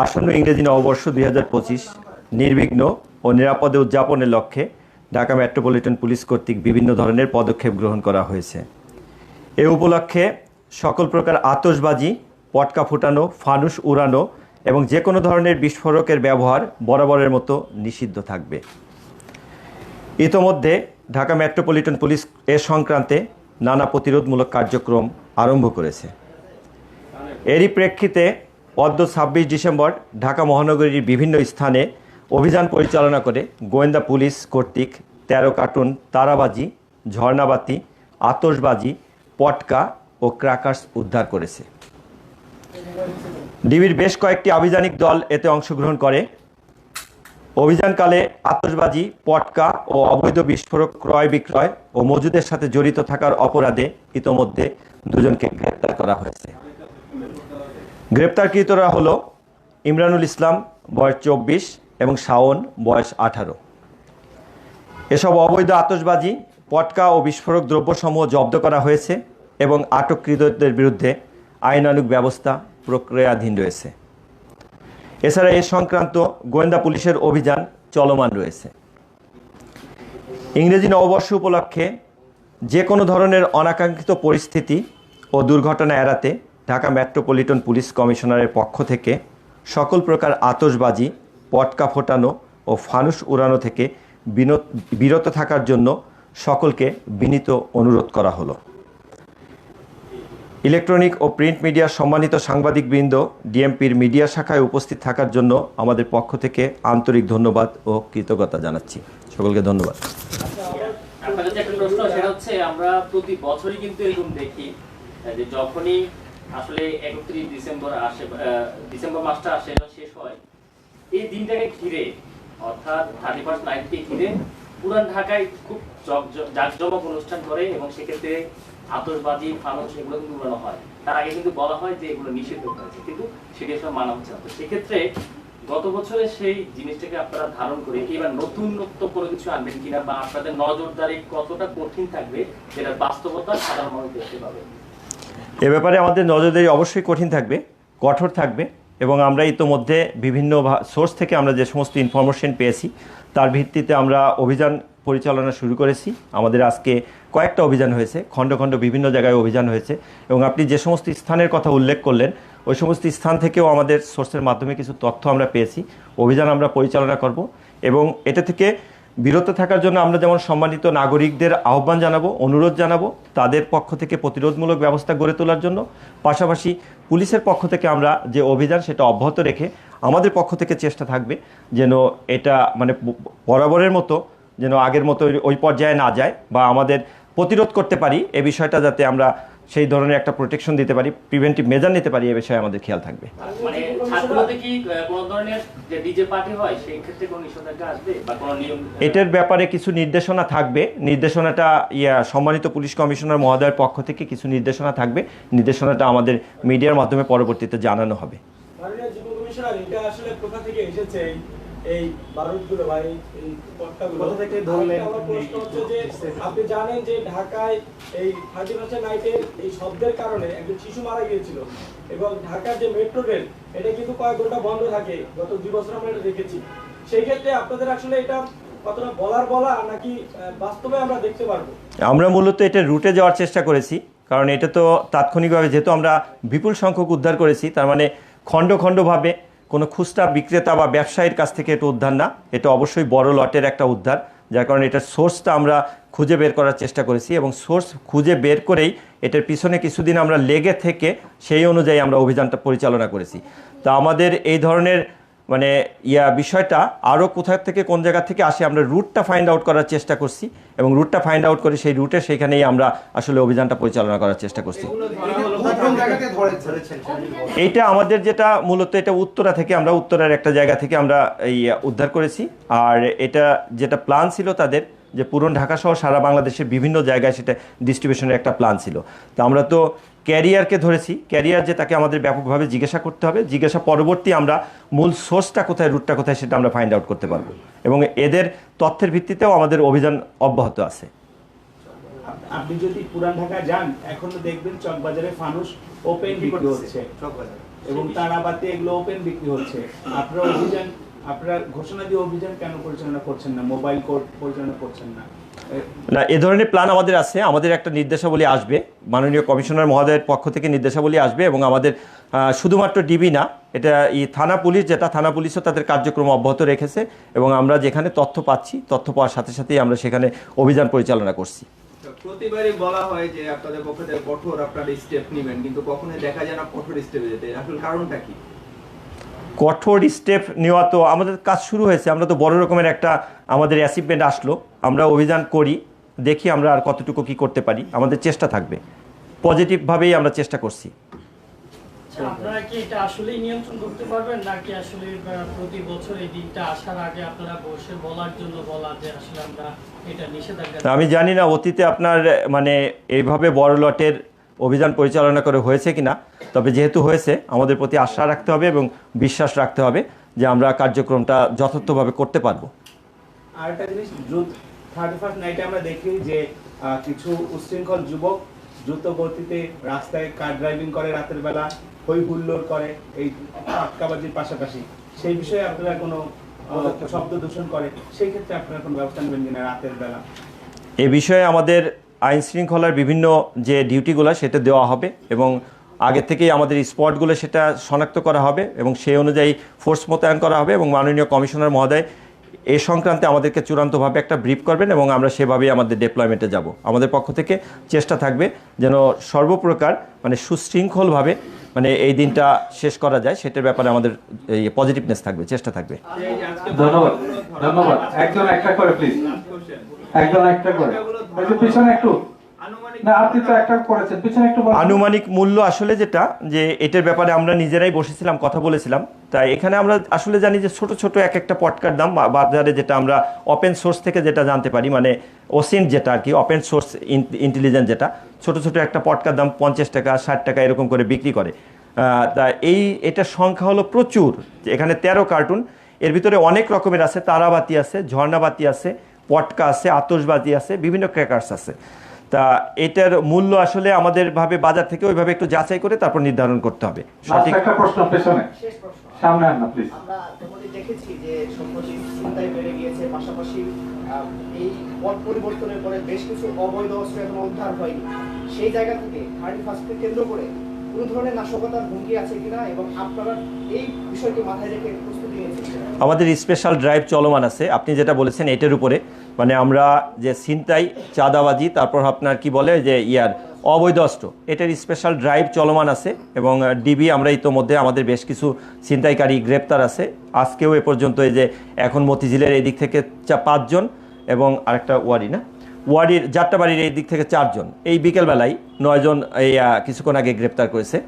আসন্ন ইংরেজি নববর্ষ দুই হাজার পঁচিশ নির্বিঘ্ন ও নিরাপদে উদযাপনের লক্ষ্যে ঢাকা মেট্রোপলিটন পুলিশ কর্তৃক বিভিন্ন ধরনের পদক্ষেপ গ্রহণ করা হয়েছে। এ উপলক্ষে সকল প্রকার আতসবাজি পটকা ফুটানো, ফানুস উড়ানো এবং যে কোনো ধরনের বিস্ফোরকের ব্যবহার বরাবরের মতো নিষিদ্ধ থাকবে। ইতোমধ্যে ঢাকা মেট্রোপলিটন পুলিশ এ সংক্রান্তে নানা প্রতিরোধমূলক কার্যক্রম আরম্ভ করেছে। এরই প্রেক্ষিতে অদ্য ছাব্বিশ ডিসেম্বর ঢাকা মহানগরীর বিভিন্ন স্থানে অভিযান পরিচালনা করে গোয়েন্দা পুলিশ কর্তৃক তেরো কার্টুন তারাবাজি, ঝর্ণাবাতি, আতশবাজি, পটকা ও ক্র্যাকার্স উদ্ধার করেছে। ডিবির বেশ কয়েকটি আভিযানিক দল এতে অংশগ্রহণ করে। অভিযানকালে আতশবাজি, পটকা ও অবৈধ বিস্ফোরক ক্রয় বিক্রয় ও মজুদের সাথে জড়িত থাকার অপরাধে ইতোমধ্যে দুজনকে গ্রেপ্তার করা হয়েছে। গ্রেপ্তারকৃতরা হলো ইমরানুল ইসলাম, বয়স চব্বিশ, এবং শাওন, বয়স আঠারো। এসব অবৈধ আতশবাজি, পটকা ও বিস্ফোরক দ্রব্যসমূহ জব্দ করা হয়েছে এবং আটককৃতদের বিরুদ্ধে আইনানুগ ব্যবস্থা প্রক্রিয়াধীন রয়েছে। এছাড়া এ সংক্রান্ত গোয়েন্দা পুলিশের অভিযান চলমান রয়েছে। ইংরেজি নববর্ষ উপলক্ষে যে কোনো ধরনের অনাকাঙ্ক্ষিত পরিস্থিতি ও দুর্ঘটনা এড়াতে ঢাকা মেট্রোপলিটন পুলিশ কমিশনারের পক্ষ থেকে সকল প্রকার আতশবাজি, পটকা ফোটানো ও ফানুস উড়ানো থেকে বিরত থাকার জন্য সকলকে বিনীত অনুরোধ করা হলো। ইলেকট্রনিক ও প্রিন্ট মিডিয়ার সম্মানিত সাংবাদিকবৃন্দ, ডিএমপির মিডিয়া শাখায় উপস্থিত থাকার জন্য আমাদের পক্ষ থেকে আন্তরিক ধন্যবাদ ও কৃতজ্ঞতা জানাচ্ছি। সকলকে ধন্যবাদ। আমরা প্রতি বছরই কিন্তু এরকম দেখি, যে যখনই আসলে একত্রিশ ডিসেম্বর আসে ডিসেম্বর মাসটা আসে শেষ হয়। এই দিনটাকে ঘিরে, অর্থাৎ থার্টি ফার্স্ট নাইটকে ঘিরে পুরান ঢাকায় খুব জাঁকজমক অনুষ্ঠান করে এবং সেক্ষেত্রে আতশবাজি, ফানুস এগুলো কিন্তু উড়ানো হয়। তার আগে কিন্তু বলা হয় যে এগুলো নিষিদ্ধ হয়েছে কিন্তু সেটি আসলে মানা হচ্ছে না। তো সেক্ষেত্রে গত বছরে সেই জিনিসটাকে আপনারা ধারণ করে এবার নতুনত্ব কোনো কিছু আনবেন কিনা বা আপনাদের নজরদারি কতটা কঠিন থাকবে যেটা বাস্তবতা সাধারণ মানুষ দেখতে পাবে। এ ব্যাপারে আমাদের নজরদারি অবশ্যই কঠিন থাকবে, কঠোর থাকবে এবং আমরা ইতোমধ্যে বিভিন্ন সোর্স থেকে আমরা যে সমস্ত ইনফরমেশন পেয়েছি, তার ভিত্তিতে আমরা অভিযান পরিচালনা শুরু করেছি। আমাদের আজকে কয়েকটা অভিযান হয়েছে, খণ্ড খণ্ড বিভিন্ন জায়গায় অভিযান হয়েছে এবং আপনি যে সমস্ত স্থানের কথা উল্লেখ করলেন, ওই সমস্ত স্থান থেকেও আমাদের সোর্সের মাধ্যমে কিছু তথ্য আমরা পেয়েছি। অভিযান আমরা পরিচালনা করব এবং এটা থেকে বিরত থাকার জন্য আমরা যেমন সম্মানিত নাগরিকদের আহ্বান জানাব, অনুরোধ জানাব, তাদের পক্ষ থেকে প্রতিরোধমূলক ব্যবস্থা গড়ে তোলার জন্য। পাশাপাশি পুলিশের পক্ষ থেকে আমরা যে অভিযান, সেটা অব্যাহত রেখে আমাদের পক্ষ থেকে চেষ্টা থাকবে যেন এটা মানে বরাবরের মতো যেন আগের মতো ওই- পর্যায়ে না যায় বা আমাদের প্রতিরোধ করতে পারি। এ বিষয়টা যাতে আমরা সেই ধরনের একটা প্রোটেকশন দিতে পারি প্রিভেন্টিভ মেজার নিতে পারি এ বিষয়ে আমাদের খেয়াল থাকবে। মানে ছাত্রগুলোতে কি আহ, কোনো ধরনের যে ডিজে পার্টি হয় সেই ক্ষেত্রে কোনো নিষেধাজ্ঞা আসবে বা কোনো নিয়ম? এটার ব্যাপারে কিছু নির্দেশনা থাকবে। নির্দেশনাটা ইয়া সম্মানিত পুলিশ কমিশনার মহোদয়ের পক্ষ থেকে কিছু নির্দেশনা থাকবে। নির্দেশনাটা আমাদের মিডিয়ার মাধ্যমে পরবর্তীতে জানানো হবে। এই- বারুদগুলো বা এই এই কোথা থেকে ধরলেন? প্রশ্ন হচ্ছে যে আপনি জানেন যে ঢাকায় এই থার্টি ফার্স্ট নাইটের এই শব্দের কারণে একজন শিশু মারা গিয়েছিল এবং ঢাকার যে মেট্রো রেল এটা কিন্তু কয়েক ঘণ্টা বন্ধ থাকে গত দুই বছর আমরা এটা দেখেছি সেই ক্ষেত্রে আপনাদের আসলে এটা কতটা বলার বলা নাকি বাস্তবে আমরা দেখতে পারব আমরা মূলত এটা রুটে যাওয়ার চেষ্টা করেছি কারণ এটা তো তাৎক্ষণিকভাবে যেহেতু আমরা বিপুল সংখ্যক উদ্ধার করেছি তার মানে খণ্ড খণ্ডভাবে কোনো খুচরা বিক্রেতা বা ব্যবসায়ীর কাছ থেকে এটা উদ্ধার না। এটা অবশ্যই বড় লটের একটা উদ্ধার, যার কারণে এটার সোর্সটা আমরা খুঁজে বের করার চেষ্টা করেছি এবং সোর্স খুঁজে বের করেই এটার পিছনে কিছুদিন আমরা লেগে থেকে সেই অনুযায়ী আমরা অভিযানটা পরিচালনা করেছি। তা আমাদের এই ধরনের মানে ইয়া বিষয়টা আরও কোথা থেকে, কোন জায়গা থেকে আসে আমরা রুটটা ফাইন্ড আউট করার চেষ্টা করছি এবং রুটটা ফাইন্ড আউট করে সেই রুটে সেখানেই আমরা আসলে অভিযানটা পরিচালনা করার চেষ্টা করছি। এইটা আমাদের যেটা মূলত, এটা উত্তরা থেকে, আমরা উত্তরার একটা জায়গা থেকে আমরা এই উদ্ধার করেছি। আর এটা যেটা প্ল্যান ছিল তাদের, যে পুরন ঢাকা সহ সারা বাংলাদেশের বিভিন্ন জায়গায় সেটা ডিস্ট্রিবিউশনের একটা প্ল্যান ছিল। তো আমরা তো ক্যারিয়ারকে ধরেছি। ক্যারিয়ার যে তাকে আমাদের ব্যাপকভাবে জিজ্ঞাসা করতে হবে। জিজ্ঞাসা পরবর্তী আমরা মূল সোর্সটা কোথায় রুটটা কোথায় সেটা আমরা ফাইন্ড আউট করতে পারব। এবং এদের তথ্যের ভিত্তিতেও আমাদের অভিযান অব্যাহত আছে। আপনি যদি পুরান ঢাকা যান এখনও দেখবেন চকবাজারে ফানুস ওপেন বিক্রি হচ্ছে এবং তারাবাতি এগুলো ওপেন বিক্রি হচ্ছে। আপনারা অভিযান আপনারা ঘোষণা দিয়ে অভিযান কেন পরিচালনা করছেন না? মোবাইল কোর্ট পরিচালনা করছেন না? না, এ ধরনের প্ল্যান আমাদের আছে। আমাদের একটা নির্দেশাবলী আসবে। মাননীয় কমিশনার মহোদয়ের পক্ষ থেকে নির্দেশাবলী আসবে এবং আমাদের শুধুমাত্র ডিবি না, এটা এই থানা পুলিশ, যেটা থানা পুলিশও তাদের কার্যক্রম অব্যাহত রেখেছে এবং আমরা যেখানে তথ্য পাচ্ছি, তথ্য পাওয়ার সাথে সাথেই আমরা সেখানে অভিযান পরিচালনা করছি। প্রতিবারই বলা হয় যে আপনাদের পক্ষ থেকে কঠোর আপনারা স্টেপ নেবেন, কিন্তু কখনোই দেখা যায় না কঠোর স্টেপে যেতে। কারণটা কি? কঠোর স্টেপ নেওয়া তো আমাদের কাজ শুরু হয়েছে। আমরা তো বড় রকমের একটা আমাদের অ্যাচিভমেন্ট আসলো। আমরা অভিযান করি দেখি আমরা আর কতটুকু কি করতে পারি। আমাদের চেষ্টা থাকবে। পজিটিভভাবেই আমরা চেষ্টা করছি। আচ্ছা, আপনারা কি এটা আসলেই নিয়ন্ত্রণ করতে পারবেন? নাকি আসলে প্রতি বছর এই দিনটা আসার আগে আপনারা বসে বলার জন্য বলা যে আসলে আমরা এটা নিষেধাজ্ঞা আমি জানি না অতীতে আপনার মানে এইভাবে বড় লটের অভিযান পরিচালনা করে হয়েছে কিনা। তবে যেহেতু হয়েছে আমাদের প্রতি আশা রাখতে হবে এবং বিশ্বাস রাখতে হবে যে আমরা কার্যক্রমটা যথার্থভাবে করতে পারব। আর একটা জিনিস দ্রুত থার্টি ফার্স্ট নাইটে আমরা দেখি যে কিছু উচ্ছৃঙ্খল যুবক দ্রুত গতিতে রাস্তায় কার ড্রাইভিং করে রাতের বেলা হই হুল্লোড় করে এই পাক্কাবাজির পাশাপাশি। সেই বিষয়ে আপনারা কোনো শব্দ দূষণ করে সেই ক্ষেত্রে আপনারা কোনো ব্যবস্থা নেবেন কিনা রাতের বেলা? এ বিষয়ে আমাদের আইন শৃঙ্খলার বিভিন্ন যে ডিউটিগুলো সেটা দেওয়া হবে এবং আগে থেকেই আমাদের স্পটগুলো সেটা শনাক্ত করা হবে এবং সেই অনুযায়ী ফোর্স মোতায়েন করা হবে এবং মাননীয় কমিশনার মহোদয় এ সংক্রান্তে আমাদেরকে চূড়ান্তভাবে একটা ব্রিফ করবেন এবং আমরা সেভাবেই আমাদের ডেপ্লয়মেন্টে যাব। আমাদের পক্ষ থেকে চেষ্টা থাকবে যেন সর্বপ্রকার মানে সুশৃঙ্খলভাবে মানে এই দিনটা শেষ করা যায়, সেটার ব্যাপারে আমাদের পজিটিভনেস থাকবে, চেষ্টা থাকবে। ধন্যবাদ ধন্যবাদ। একজন একটা করে প্লিজ। একজন একটা করে। পিছনে একটু। আনুমানিক মূল্য আসলে যেটা, যে এটার ব্যাপারে আমরা নিজেরাই বসেছিলাম, কথা বলেছিলাম। তাই এখানে আমরা আসলে জানি যে ছোট ছোট এক একটা পটকার দাম বাজারে যেটা আমরা ওপেন সোর্স থেকে যেটা জানতে পারি মানে ওসিন যেটা আর কি ওপেন সোর্স ইন্টেলিজেন্স যেটা, ছোট ছোট একটা পটকার দাম পঞ্চাশ টাকা, ষাট টাকা এরকম করে বিক্রি করে। তা এই, এটার সংখ্যা হলো প্রচুর এখানে তেরো কার্টুন এর ভিতরে অনেক রকমের আছে, তারাবাতি আছে, ঝর্ণাবাতি আছে, পটকা আছে আতসবাতি আছে, বিভিন্ন ক্র্যাকার্স আছে। তা এটার মূল্য আসলে আমাদের ভাবে বাজার থেকে ওইভাবে একটু যাচাই করে তারপর নির্ধারণ করতে হবে। সঠিক একটা প্রশ্ন পেছনে। শেষ প্রশ্ন। সামনে আন না প্লিজ আমরা দেখেছি যে সম্প্রতি চিন্তায় বেড়ে গিয়েছে পাশাপাশি এই পথ পরিবর্তনের পরে বেশ কিছু অবৈধ অস্ত্র এখনও উদ্ধার হয়নি। সেই জায়গা থেকে থার্টি ফার্স্টকে কেন্দ্র করে কোনো ধরনের নাশকতার হুমকি আছে কিনা এবং আপনারা এই বিষয়টি মাথায় রেখে? আমাদের স্পেশাল ড্রাইভ চলমান আছে। আপনি যেটা বলেছেন এটার উপরে। মানে আমরা যে ছিনতাই, চাঁদাবাজি, তারপর আপনার কি বলে যে ইয়ার অবৈধ অস্ত্র এটার স্পেশাল ড্রাইভ চলমান আছে এবং ডিবি আমরা ইতোমধ্যে আমাদের বেশ কিছু ছিনতাইকারী গ্রেপ্তার আছে। আজকেও এ পর্যন্ত এই যে এখন মতিঝিলের এই দিক থেকে চা- পাঁচজন এবং আরেকটা ওয়ারি না? ওয়ার্ডির যাত্রাবাড়ির এই দিক থেকে চারজন। এই বিকেলবেলায় নয়জন, এই কিছুক্ষণ আগে গ্রেপ্তার করেছে।